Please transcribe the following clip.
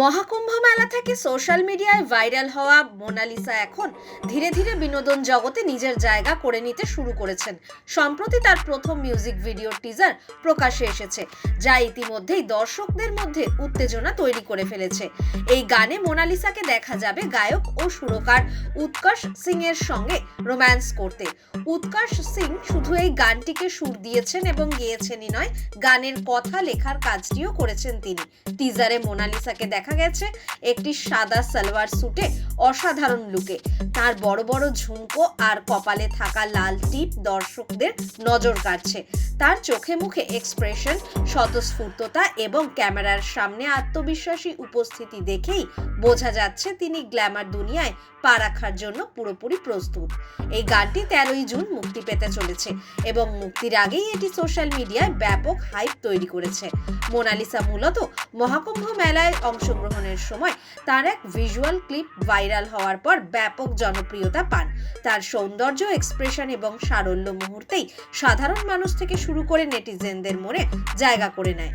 মহাকুম্ভ মেলা থেকে সোশ্যাল মিডিয়ায় ভাইরাল হওয়া মোনালিসা এখন ধীরে ধীরে বিনোদন জগতে নিজের জায়গা করে নিতে শুরু করেছেন। সম্প্রতি তার প্রথম মিউজিক ভিডিও টিজার প্রকাশে এসেছে, যা ইতিমধ্যেই দর্শকদের মধ্যে উত্তেজনা তৈরি করে ফেলেছে। এই গানে মোনালিসাকে দেখা যাবে গায়ক ও সুরকার উৎকর্ষ সিং এর সঙ্গে রোম্যান্স করতে। উৎকর্ষ সিং শুধু এই গানটিকে সুর দিয়েছেন এবং গেয়েছেনই নয়, গানের কথা লেখার কাজটিও করেছেন তিনি। টিজারে মোনালিসাকে দেখা গেছে একটি সাদা সালোয়ার স্যুটে অসাধারণ লুকে তার বড় বড় ঝুমকো আর কপালে থাকা লাল টিপ দর্শকদের নজর কাড়ছে। তার চোখে মুখে এক্সপ্রেশন স্বতঃস্ফূর্ততা এবং ক্যামেরার সামনে আত্মবিশ্বাসী উপস্থিতি দেখেই বোঝা যাচ্ছে তিনি গ্ল্যামার দুনিয়ায় পা রাখার জন্য পুরোপুরি প্রস্তুত। এই গানটি তেরোই জুন মুক্তি পেতে চলেছে এবং মুক্তির আগেই এটি সোশ্যাল মিডিয়ায় ব্যাপক হাইপ তৈরি করেছে। মোনালিসা মূলত মহাকুম্ভ মেলায় অংশগ্রহণের সময় তার এক ভিজুয়াল ক্লিপ ভাইরাল হওয়ার পর ব্যাপক জনপ্রিয়তা পান। তার সৌন্দর্য এক্সপ্রেশন এবং সারল্য মুহূর্তেই সাধারণ মানুষ থেকে শুরু করে নেটিজেনদের মনে জায়গা করে নেয়।